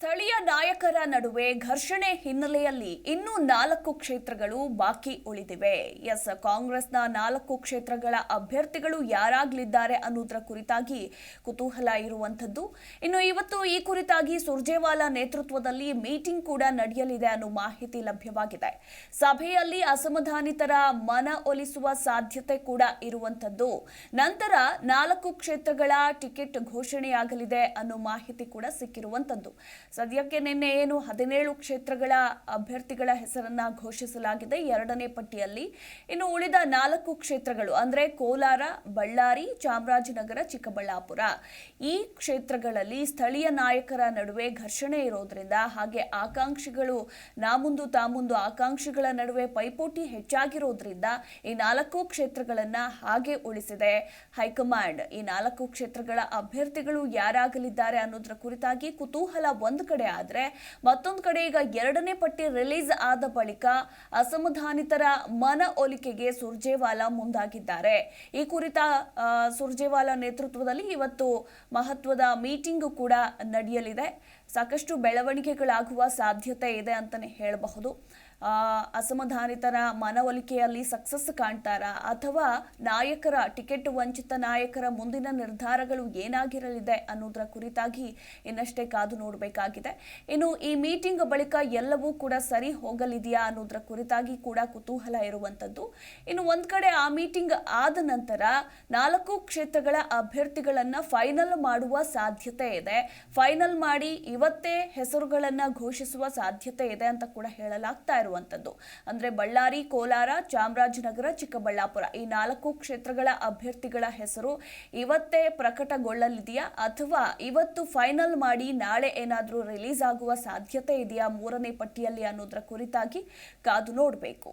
ಸ್ಥಳೀಯ ನಾಯಕರ ನಡುವೆ ಘರ್ಷಣೆ ಹಿನ್ನೆಲೆಯಲ್ಲಿ ಇನ್ನೂ ನಾಲ್ಕು ಕ್ಷೇತ್ರಗಳು ಬಾಕಿ ಉಳಿದಿವೆ. ಎಸ್, ಕಾಂಗ್ರೆಸ್ನ ನಾಲ್ಕು ಕ್ಷೇತ್ರಗಳ ಅಭ್ಯರ್ಥಿಗಳು ಯಾರಾಗಲಿದ್ದಾರೆ ಅನ್ನೋದರ ಕುರಿತಾಗಿ ಕುತೂಹಲ ಇರುವಂಥದ್ದು. ಇನ್ನು ಇವತ್ತು ಈ ಕುರಿತಾಗಿ ಸುರ್ಜೇವಾಲಾ ನೇತೃತ್ವದಲ್ಲಿ ಮೀಟಿಂಗ್ ಕೂಡ ನಡೆಯಲಿದೆ ಅನ್ನೋ ಮಾಹಿತಿ ಲಭ್ಯವಾಗಿದೆ. ಸಭೆಯಲ್ಲಿ ಅಸಮಾಧಾನಿತರ ಮನ ಒಲಿಸುವ ಸಾಧ್ಯತೆ ಕೂಡ ಇರುವಂಥದ್ದು. ನಂತರ ನಾಲ್ಕು ಕ್ಷೇತ್ರಗಳ ಟಿಕೆಟ್ ಘೋಷಣೆಯಾಗಲಿದೆ ಅನ್ನೋ ಮಾಹಿತಿ ಕೂಡ ಸಿಕ್ಕಿರುವಂಥದ್ದು. ಸದ್ಯಕ್ಕೆ ನಿನ್ನೆ ಏನು ಹದಿನೇಳು ಕ್ಷೇತ್ರಗಳ ಅಭ್ಯರ್ಥಿಗಳ ಹೆಸರನ್ನ ಘೋಷಿಸಲಾಗಿದೆ. ಎರಡನೇ ಪಟ್ಟಿಯಲ್ಲಿ ಇನ್ನು ಉಳಿದ ನಾಲ್ಕು ಕ್ಷೇತ್ರಗಳು ಅಂದ್ರೆ ಕೋಲಾರ, ಬಳ್ಳಾರಿ, ಚಾಮರಾಜನಗರ, ಚಿಕ್ಕಬಳ್ಳಾಪುರ. ಈ ಕ್ಷೇತ್ರಗಳಲ್ಲಿ ಸ್ಥಳೀಯ ನಾಯಕರ ನಡುವೆ ಘರ್ಷಣೆ ಇರೋದ್ರಿಂದ ಹಾಗೆ ಆಕಾಂಕ್ಷಿಗಳು ನಾಮುಂದು ತಾಮುಂದು ಆಕಾಂಕ್ಷಿಗಳ ನಡುವೆ ಪೈಪೋಟಿ ಹೆಚ್ಚಾಗಿರೋದ್ರಿಂದ ಈ ನಾಲ್ಕು ಕ್ಷೇತ್ರಗಳನ್ನು ಹಾಗೆ ಉಳಿಸಿದೆ. ಹೈಕಮಾಂಡ್ ಈ ನಾಲ್ಕು ಕ್ಷೇತ್ರಗಳ ಅಭ್ಯರ್ಥಿಗಳು ಯಾರಾಗಲಿದ್ದಾರೆ ಅನ್ನೋದರ ಕುರಿತಾಗಿ ಕುತೂಹಲ ಒಂದು ಕಡೆ ಆದರೆ ಮತ್ತೊಂದು ಕಡೆ ಈಗ ಎರಡನೇ ಪಟ್ಟಿ ರಿಲೀಸ್ ಆದ ಬಳಿಕ ಅಸಮಾಧಾನಿತರ ಮನ ಒಲಿಕೆಗೆ ಸುರ್ಜೇವಾಲಾ ಮುಂದಾಗಿದ್ದಾರೆ. ಈ ಕುರಿತ ಸುರ್ಜೇವಾಲಾ ನೇತೃತ್ವದಲ್ಲಿ ಇವತ್ತು ಮಹತ್ವದ ಮೀಟಿಂಗ್ ಕೂಡ ನಡೆಯಲಿದೆ. ಸಾಕಷ್ಟು ಬೆಳವಣಿಗೆಗಳಾಗುವ ಸಾಧ್ಯತೆ ಇದೆ ಅಂತಲೇ ಹೇಳಬಹುದು. ಅಸಮಾಧಾನಿತರ ಮನವೊಲಿಕೆಯಲ್ಲಿ ಸಕ್ಸಸ್ ಕಾಣ್ತಾರ? ಅಥವಾ ನಾಯಕರ ಟಿಕೆಟ್ ವಂಚಿತ ನಾಯಕರ ಮುಂದಿನ ನಿರ್ಧಾರಗಳು ಏನಾಗಿರಲಿದೆ ಅನ್ನೋದರ ಕುರಿತಾಗಿ ಇನ್ನಷ್ಟೇ ಕಾದು ನೋಡಬೇಕಾಗಿದೆ. ಇನ್ನು ಈ ಮೀಟಿಂಗ್ ಬಳಿಕ ಎಲ್ಲವೂ ಕೂಡ ಸರಿ ಹೋಗಲಿದೆಯಾ ಅನ್ನೋದರ ಕುರಿತಾಗಿ ಕೂಡ ಕುತೂಹಲ ಇರುವಂಥದ್ದು. ಇನ್ನು ಒಂದು ಕಡೆ ಆ ಮೀಟಿಂಗ್ ಆದ ನಂತರ ನಾಲ್ಕು ಕ್ಷೇತ್ರಗಳ ಅಭ್ಯರ್ಥಿಗಳನ್ನು ಫೈನಲ್ ಮಾಡುವ ಸಾಧ್ಯತೆ ಇದೆ. ಫೈನಲ್ ಮಾಡಿ ಇವತ್ತೇ ಹೆಸರುಗಳನ್ನು ಘೋಷಿಸುವ ಸಾಧ್ಯತೆ ಇದೆ ಅಂತ ಕೂಡ ಹೇಳಲಾಗ್ತಾ ಇರುವಂತದ್ದು ಅಂದ್ರೆ ಬಳ್ಳಾರಿ, ಕೋಲಾರ, ಚಾಮರಾಜನಗರ, ಚಿಕ್ಕಬಳ್ಳಾಪುರ ಈ ನಾಲ್ಕು ಕ್ಷೇತ್ರಗಳ ಅಭ್ಯರ್ಥಿಗಳ ಹೆಸರು ಇವತ್ತೇ ಪ್ರಕಟಗೊಳ್ಳಲಿದೆಯಾ? ಅಥವಾ ಇವತ್ತು ಫೈನಲ್ ಮಾಡಿ ನಾಳೆ ಏನಾದರೂ ರಿಲೀಸ್ ಆಗುವ ಸಾಧ್ಯತೆ ಇದೆಯಾ ಮೂರನೇ ಪಟ್ಟಿಯಲ್ಲಿ ಅನ್ನೋದರ ಕುರಿತಾಗಿ ಕಾದು ನೋಡಬೇಕು.